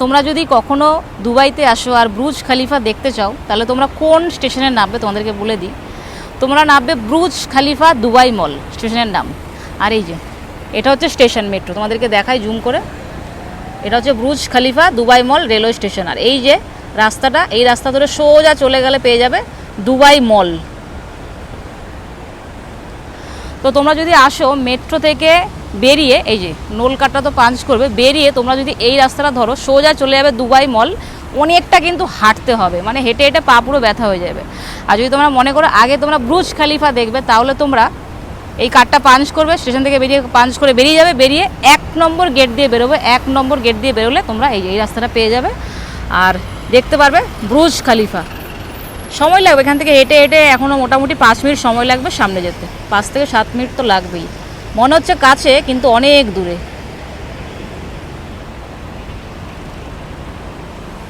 তোমরা যদি কখনো দুবাইতে আসো আর ব্রুজ খালিফা দেখতে চাও, তাহলে তোমরা কোন স্টেশনে নামবে তোমাদেরকে বলে দিই। তোমরা নামবে ব্রুজ খালিফা দুবাই মল, স্টেশনের নাম। আর এই যে, এটা হচ্ছে স্টেশন মেট্রো, তোমাদেরকে দেখাই জুম করে। এটা হচ্ছে Burj Khalifa Dubai mall railway station. আর এই যে রাস্তাটা, এই রাস্তা ধরে সোজা চলে গেলে পেয়ে যাবে দুবাই মল। তো তোমরা যদি আসো, মেট্রো থেকে বেরিয়ে, এই যে নোলকাটা তো পাঞ্চ করবে, বেরিয়ে তোমরা যদি এই রাস্তাটা ধরো, সোজা চলে যাবে দুবাই মল অনেকটা কিন্তু হাঁটতে হবে মানে হেঁটে হেঁটে পা পুরো ব্যথা হয়ে যাবে। আর যদি তোমরা মনে করো আগে তোমরা ব্রুজ খালিফা দেখবে, তাহলে তোমরা এই কার্ডটা পাঞ্চ করবে, স্টেশন থেকে বেরিয়ে পাঞ্চ করে বেরিয়ে যাবে, বেরিয়ে এক নম্বর গেট দিয়ে বেরোবে, এক নম্বর গেট দিয়ে বেরোলে তোমরা এই এই রাস্তাটা পেয়ে যাবে। আর দেখতে পারবে ব্রুজ খালিফা। সময় লাগবে এখান থেকে হেঁটে হেঁটে এখনও মোটামুটি পাঁচ মিনিট সময় লাগবে সামনে যেতে। পাঁচ থেকে সাত মিনিট তো লাগবেই। মনে হচ্ছে কাছে কিন্তু অনেক দূরে।